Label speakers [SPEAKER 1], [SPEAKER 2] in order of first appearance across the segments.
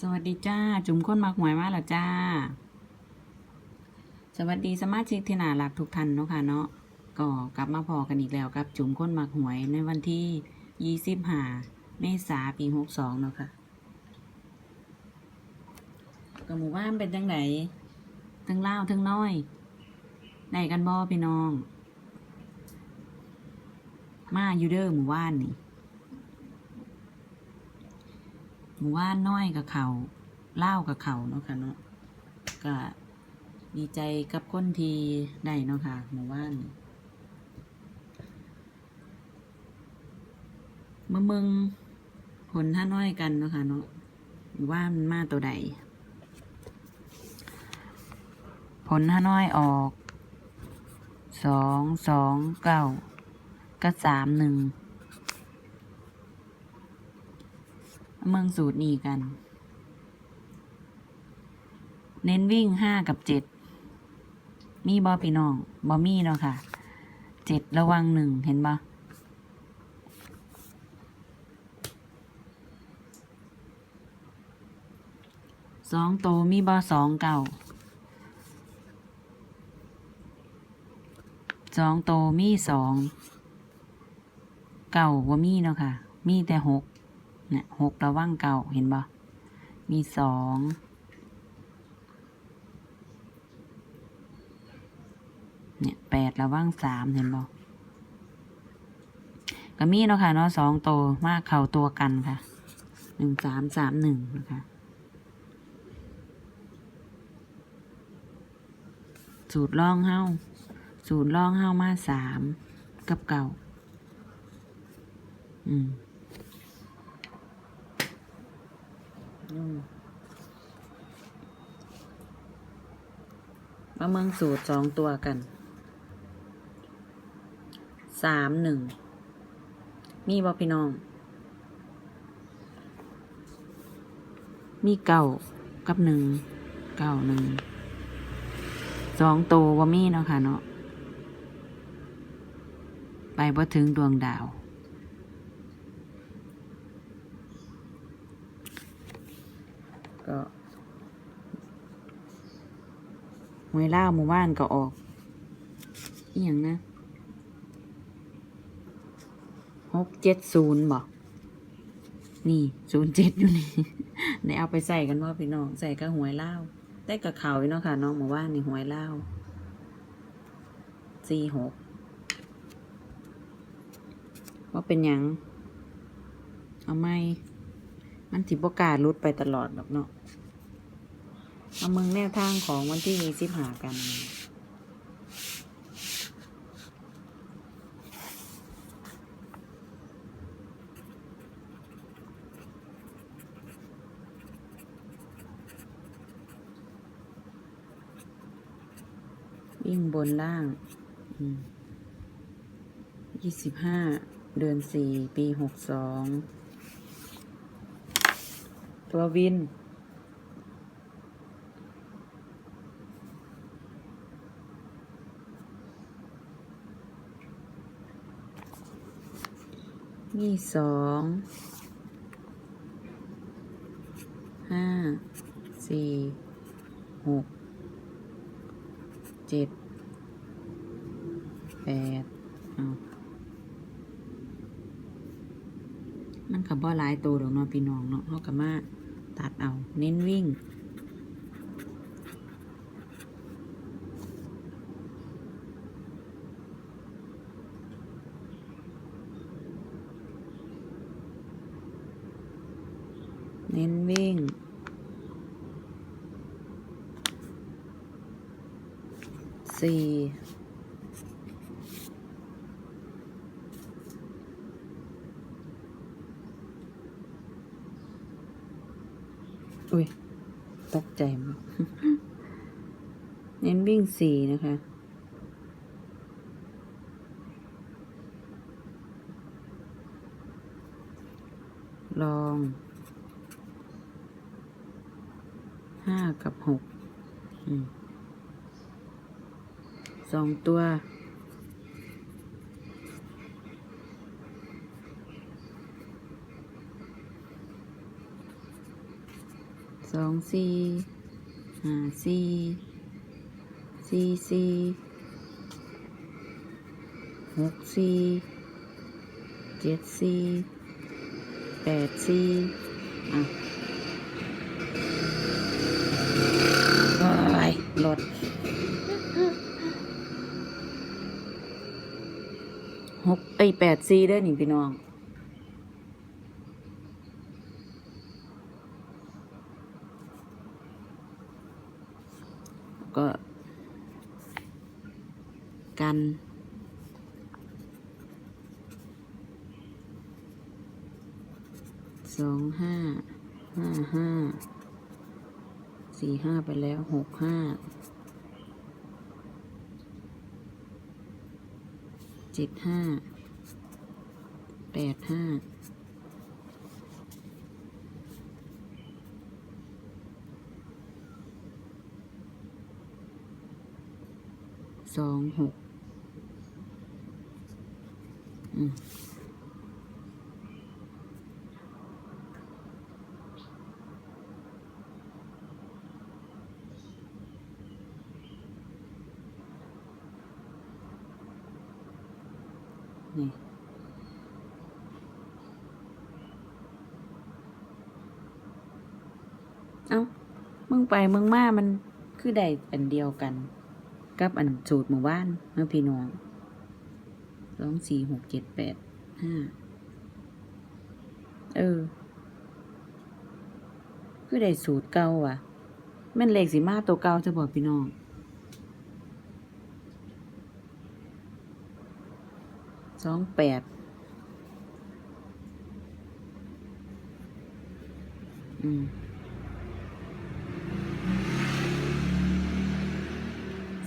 [SPEAKER 1] สวัสดีจ้า จุ๋มค้นมาหวยมาแล้วจ้า สวัสดีสมาชิกที่น่ารักทุกท่านเนาะค่ะเนาะก็กลับมาพอกันอีกแล้วกับจุ๋มค้นมาหวยในวันที่ยี่สิบห้าเมษาปีหกสองเนาะค่ะก็หมู่บ้านเป็นจังไหนทั้งเล่าทั้งน้อยได้กันบ่พี่น้อง มาอยู่เด้อหมู่บ้านนี่ ห มู่ว่านน้อยกับเขาเล่ากับเขาเนาะค่ะเนาะก็ดีใจกับคนทีได้เนาะค่ะหมู่ว่านเมื่อมึงผลท่าน้อยกันเนาะค่ะเนาะหมู่ว่านมันมาตัวใด ผลท่าน้อยออกสองสองเก้าก็สามหนึ่ง เมืองสูตรนี้กัน เน้นวิ่งห้ากับเจ็ด มีบอพี่น้องบอมีเนาะค่ะ เจ็ดระวังหนึ่งเห็นบอสองโตมีบอสองเก่าสองโตมีสอง เก่าว่ามีเนาะค่ะ มีแต่หก เนี่ยหกระว่างเก่าเห็นบ่มีสองเนี่ยแปดระว่างสามเห็นบ่ก็มีเนาะค่ะเนาะสองโตวมากเข่าตัวกันค่ะหนึ่งสามสามหนึ่งนะคะสูตรล่องเฮ้าสูตรล่องเฮ้ามาสามกับเก่า อืม อื มมาเมืองสูตรสองตัวกัน สามหนึ่ง มีบอพี่น้อง มีเก่ากับหนึ่ง เก่าหนึ่ง สองโตวว่ามีเนาะค่ะเนาะ ไปบ่ถึงดวงดาว ก็หวยล่าหมู่บ้านก็ออกอหย่างนะหกเจ็ดศูนย์บอกนี่ศูนย์เจ็ดอยู่นี่ได้เอาไปใส่กันว่าพี่น้องใส่กับหวยล่าได้กับเขาอีกเนาะค่ะ น้องหมู่บ้านนี่หวยล่าสี่หกว่าเป็นยัง เอาไม่ มันถิบการุดไปตลอดหรอกเนาะเอาเมืองแนวทางของวันที่ยี่สิบหากัน วิ่งบนล่างยี่สิบห้าเดือนสี่ปีหกสอง ตัววิน มีสอง ห้า สี่ หก เจ็ด ตัวดอกเนาะพี่น้องเนาะเขากับมาตัดเอา เน้นวิ่ง เน้นวิ่งสี่ อุ้ย ตก ใจมากเน้นวิ่งสี่นะคะ ลองห้ากับหกสองตัว อองสี่ห้าสี่สี่สี่หกสี่เจ็ดสี่แปดสี่อะว้ายรถหกไอแปดสี่เด้อนี่พี่น้อง ก็ กัน สองห้า ห้าห้า สี่ห้าไปแล้วหกห้า เจ็ดห้า แปดห้าสองหก นี่เอ้า มึงไปมึงมา มันคือได้อันเดียวกัน กับอันสูตรหมู่บ้านเมื่อพี่น้อง สองสี่หกเจ็ดแปดห้าเออ คือได้สูตรเก่าว่ะ แม่นเลขสีมาตัวเก่าจะบอกพี่น้องสองแปดอืม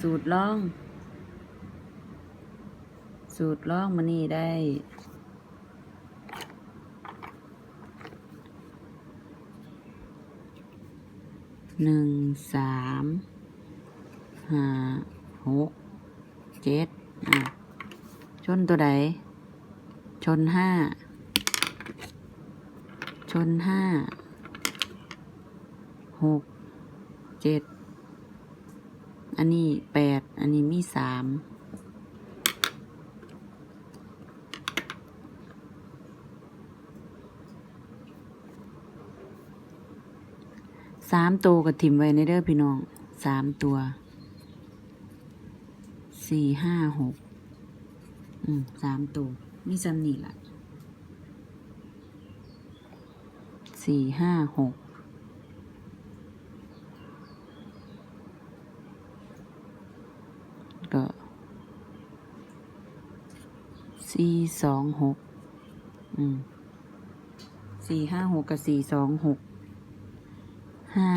[SPEAKER 1] สูตรล่อง สูตรล่องมานี่ได้ หนึ่งสามห้าหกเจ็ดอะ ชนตัวใด ชนห้า ชนห้า หก เจ็ด อันนี้แปด อันนี้มีสาม สามตัวกับทิมไว้ในเด้อพี่น้องสามตัวสี่ห้าหกอืมสามตัวมีจำหนีละสี่ห้าหกก็สี่สองหกอืมสี่ห้าหกกับสี่สองหก ห้า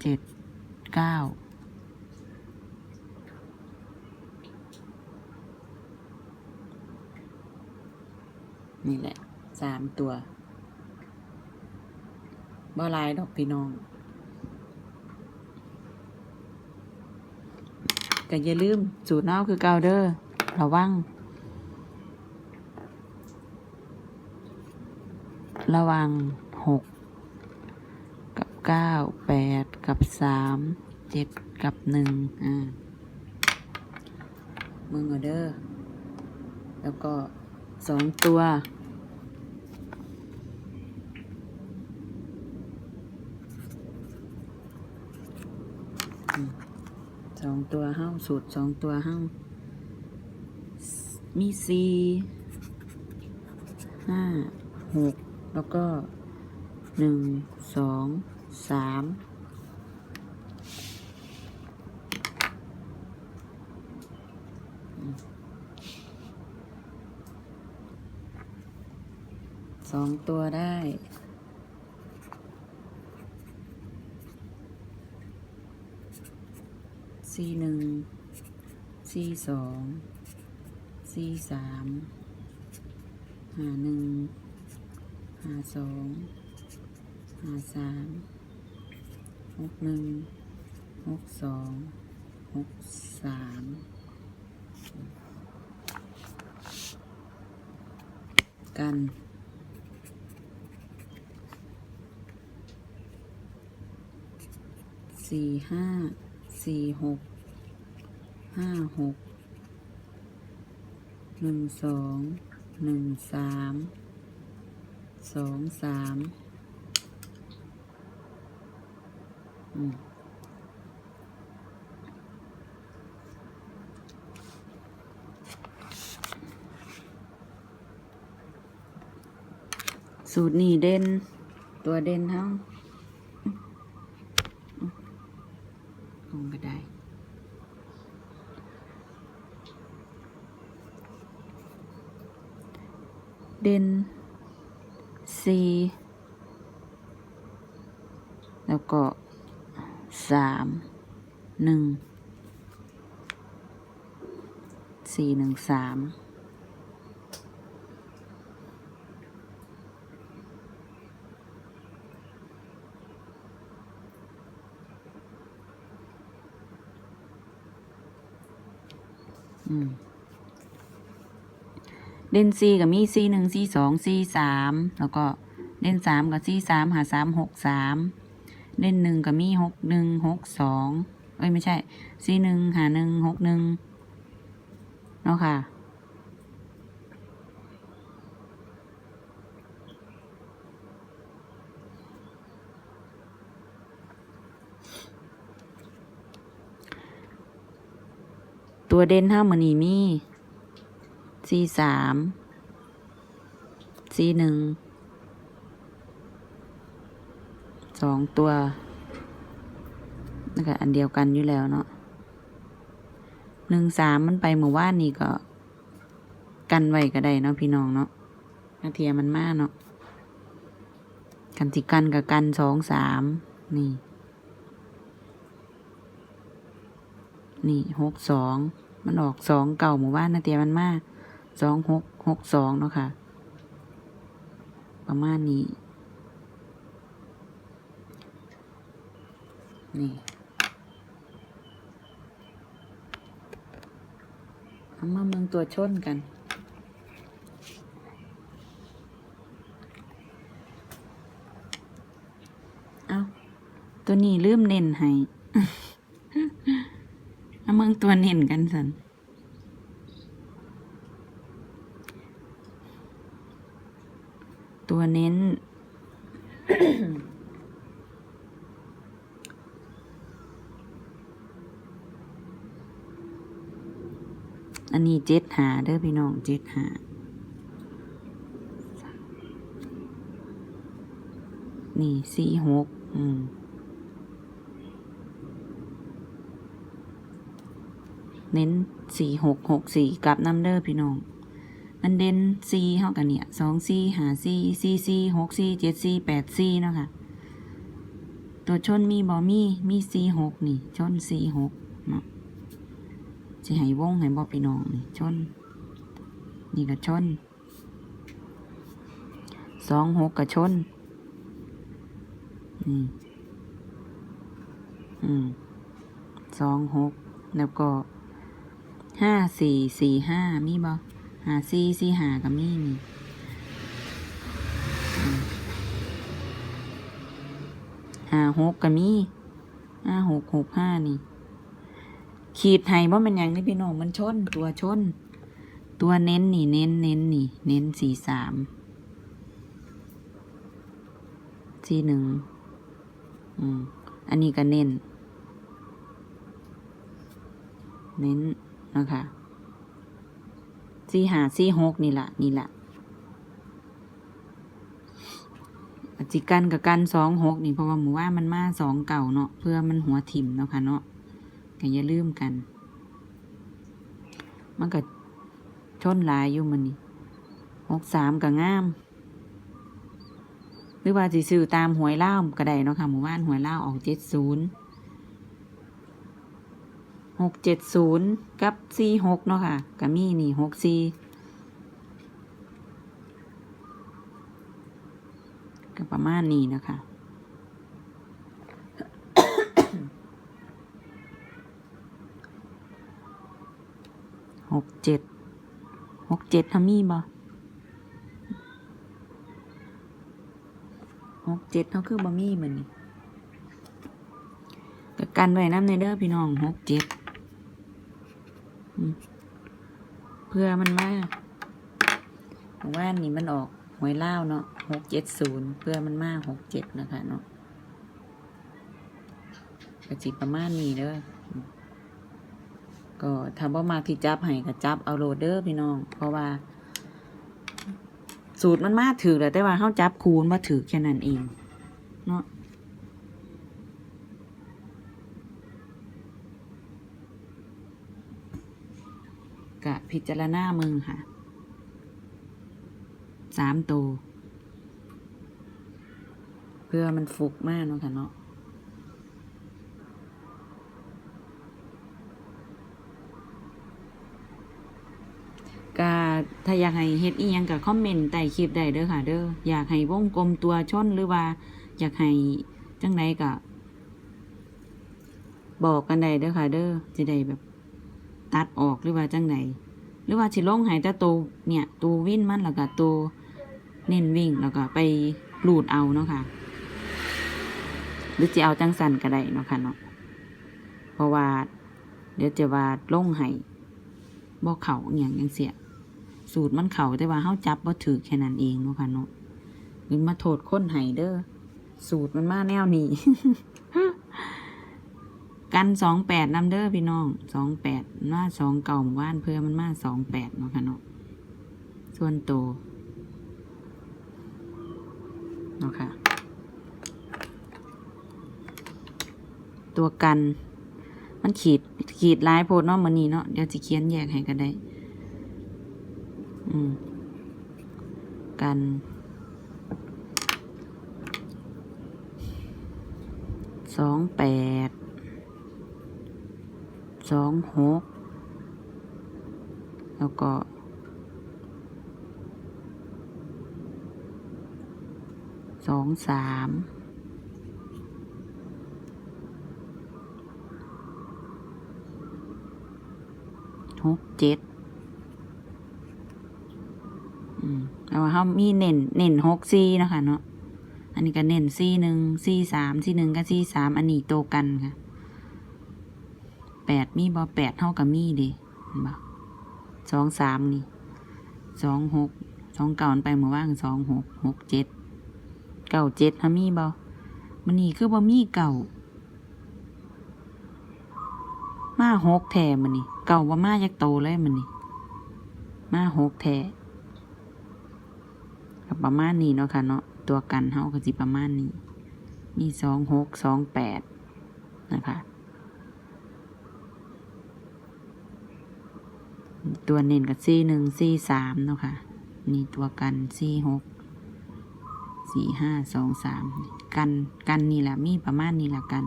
[SPEAKER 1] เจ็ดเก้านี่แหละสามตัวบ่ลายดอกพี่น้องก็อย่าลืมสูตรน่าคือเกาเดอร์ระวัง ระวังหก เก้าแปดกับสามเจ็ดกับหนึ่งอ่ามึงเอเด้อแล้วก็สองตัวสองตัวห้าสูตรสองตัวห้ามีสี่ห้าหกแล้วก็หนึ่งสอง สามสองตัวได้สี่หนึ่งสี่สองสี่สามหาหนึ่งหาสองหาสาม หกหนึ่งหกสองหกสามกันสี่ห้าสี่หกห้าหกหนึ่งสองหนึ่งสามสองสามอืม สูตรนี้เด่นตัวเด่นทั้งลงก็ได้ เด่นสี่แล้วก็สามหนึ่งสี่หนึ่งสามอืม เด่นสี่กับมีสี่หนึ่งสี่สองสี่สามแล้วก็เด่นสามกับสี่สามหาสามหกสามเด่นหนึ่งกับมีหกหนึ่งหกสองเอ้ยไม่ใช่สี่หนึ่งหาหนึ่งหกหนึ่งเนาะค่ะ ตัวเด่นห้ามันนีมีสี่สามสี่หนึ่งสองตัวนั่นก็อันเดียวกันอยู่แล้วเนาะหนึ่งสามมันไปเมื่อวานนี่ก็ กันไว้ก็ได้เนาะพี่น้องเนาะนาเทียมันมากเนาะกันสิกันกับกันสองสามนี่ นี่หกสอง มันออกสองเก่าหมู่บ้านนาเตียมันมากสองหกหกสองเนาะค่ะ ประมาณนี้ นี่เอามาเมืองตัวชนกันเอาตัวนี้ลืมเน้นให้ ตัวเน้นกันสันตัวเน้น อันนี้เจ็ดหาเด้อพี่น้องเจ็ดหา นี่สี่หกอืม เน้นสี่หกหกสี่กลับน้ำเด้อพี่น้อง มันเด่นสี่เท่ากันเนี่ยสองสี่หาสี่สี่สี่หกสี่เจ็ดสี่แปดสี่เนาะค่ะ ตัวชนมีบอมีมีสี่หกนี่ชนสี่หกเนาะจะให้วงให้บอพี่น้องนี่ชน นี่ก็ชนสองหกก็ชนนี่อืมสองหกแล้วก็ ห้าสี่สี่ห้ามีบ่หาสี่สี่หากับมีมีห้าหกกับมีห้าหกหกห้านี่ ขีดไห้ว่ามันยังนี่พี่น้องมันชน ตัวชน ตัวเน้นนี่ เน้นเน้นนี่ เน้นสี่สามสี่หนึ่งอืมอันนี้ก็เน้น เน้น นะคะสี่หาสี่หกนี่แหละนี่แหละจิกันกับกันสองหกนี่เพราะว่าหมูว่ามันมาสองเก่าเนาะเพื่อมันหัวถิ่มเนาะค่ะเนาะก็อย่าลืมกัน มันก็ชนลายอยู่มันนี่หกสามก็งาม หรือว่าสิซื้อตามหวยเล่าก็ได้เนาะค่ะหมู่บ้านหวยเล่าออกเจ็ดศูนย์ หกเจ็ดศูนย์กับสี่หกเนาะค่ะกับมีนี่หกสี่ก็ประมาณนี้นะคะหกเจ็ดหกเจ็ดทำมีบ่หกเจ็ดเขาคือบะมี่มันนี่กันไว้น้ำในเด้อพี่น้องหกเจ็ด เพื่อมันมาว่านนี่มันออกหวยเล่าเนาะหกเจ็ดศูนย์เพื่อมันมาหกเจ็ดนะคะเนาะกระจิประมาณนี้เด้อก็ถ้าบ่มาที่จับให้ก็จับเอาโรดเด้อพี่น้อง เพราะว่า สูตรมันมาถือแหละแต่ว่าเข้าจับคูณมาถือแค่นั้นเอง เนาะ พิจารณามึงค่ะสามตัว เพื่อมันฟุกมากเนาะค่ะเนาะก็ถ้าอยากให้เฮ็ดอีหยังก็คอมเมนต์ใต้คลิปได้เด้อค่ะ เด้ออยากให้วงกลมตัวชนหรือว่า อยากให้จังไดก็บอกกันได้เด้อค่ะ เด้อจะได้แบบ ตัดออกหรือว่าจังได หรือว่าสิลงให้แต่ตัวเนี่ยตัววิ่นมันแล้วก็ตัวเน้นวิ่งแล้วก็ไปลูดเอาเนาะค่ะ หรือจะเอาจังสันก็ได้เนาะค่ะเนาะเพราะว่า เดี๋ยวจะว่าลงให้บ่เข่าอย่างยังเสียสูตรมันเข่าแต่ว่าเฮาจับบ่ถือแค่นั้นเองเนาะค่ะเนาะหรือมาโทษค้นให้เด้อสูตรมันมาแนวนี้ กันสองแปดนำเด้อพี่น้องสองแปดมาสองเก่าหมู่บ้านเพื่อมันมาสองแปดเนาะค่ะเนาะส่วนโตวเนาะค่ะ ตัวกัน มันขีดขีดลายโพดเนาะมันนี้เนาะเดี๋ยวจะเขียนแยกให้กันได้ อืม กันสองแปด สองหกแล้วก็สองสามหกเจ็ดอืมแต่ว่าเขามีเน้นเน้นหกซี่นะคะเนาะอันนี้ก็เน้นซี่หนึ่งซี่สามซี่หนึ่งก็ซี่สามอันนี้โตกันค่ะ แปดมีบอแปดเท่ากับมีเดิเห็นบ่สองสามนี่สองหกสองเก่ามันไปเมื่อว่างสองหกหกเจ็ดเก่าเจ็ดฮะมีบอมันนี่คือบ่มีเก่ามาหกแท่มันนี่เก่าว่ามายักโตเลยมันนี่มาหกแท่ก็ประมาณนี้เนาะค่ะเนาะตัวกันเฮาก็สิประมาณนี้มีสองหกสองแปดนะคะ ตัวเน้นกับซี่หนึ่งซี่สามเนาะค่ะนี่ตัวกันซี่หกสี่ห้าสองสามกันกันนี่แหละมีประมาณนี้แหละกัน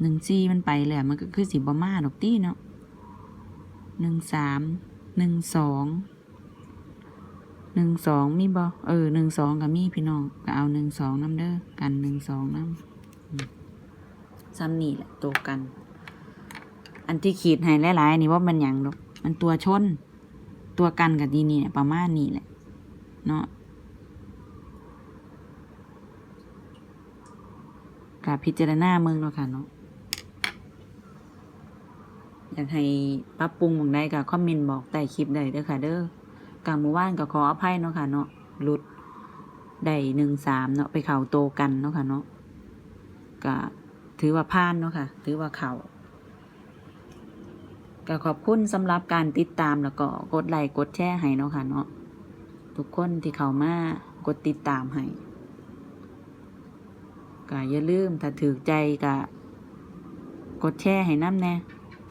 [SPEAKER 1] หนึ่งซี่มันไปเลยมันก็คือสิบมาดอกตี้เนาะหนึ่งสามหนึ่งสองหนึ่งสองมีบอเออหนึ่งสองกับมีพี่น้องก็เอาหนึ่งสองน้ำเด้อกันหนึ่งสองน้ำอืมซ้ำนี่แหละตัวกัน อันที่ขีดให้หลายๆนี่ว่ามันหยังดอกมันตัวชน ตัวกันกับดีนี่ประมาณนี้แหละ เนาะกับพิจารณาเมืองเนาะค่ะเนาะอยากให้ปรับปรุงหมองใดก็คอมเมนต์บอกใต้คลิปได้เด้อค่ะ เด้อกางหมู่บ้านก็ขออภัยเนาะค่ะเนาะหลุดได้หนึ่งสามเนาะไปเข่าโตกันเนาะค่ะเนาะก็ถือว่าพลาดเนาะค่ะ ถือว่าเข่า ก็ขอบคุณสำหรับการติดตามแล้วก็กดไลค์กดแชร์ให้เนาะค่ะเนาะทุกคนที่เข้ามากดติดตามให้ก็อย่าลืมถ้าถือใจก็กดแชร์ให้น้ำแน่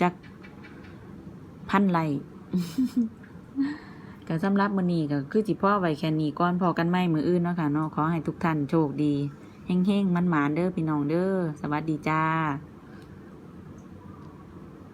[SPEAKER 1] จักพันไลค์ก็สำหรับมื้อนี้ก็คือจิพ่อไว้แค่นี้ก่อนพอกันไม่มืออื่นเนาะค่ะเนาะขอให้ทุกท่านโชคดีเฮงๆมันหมานเด้อพี่น้องเด้อสวัสดีจ้า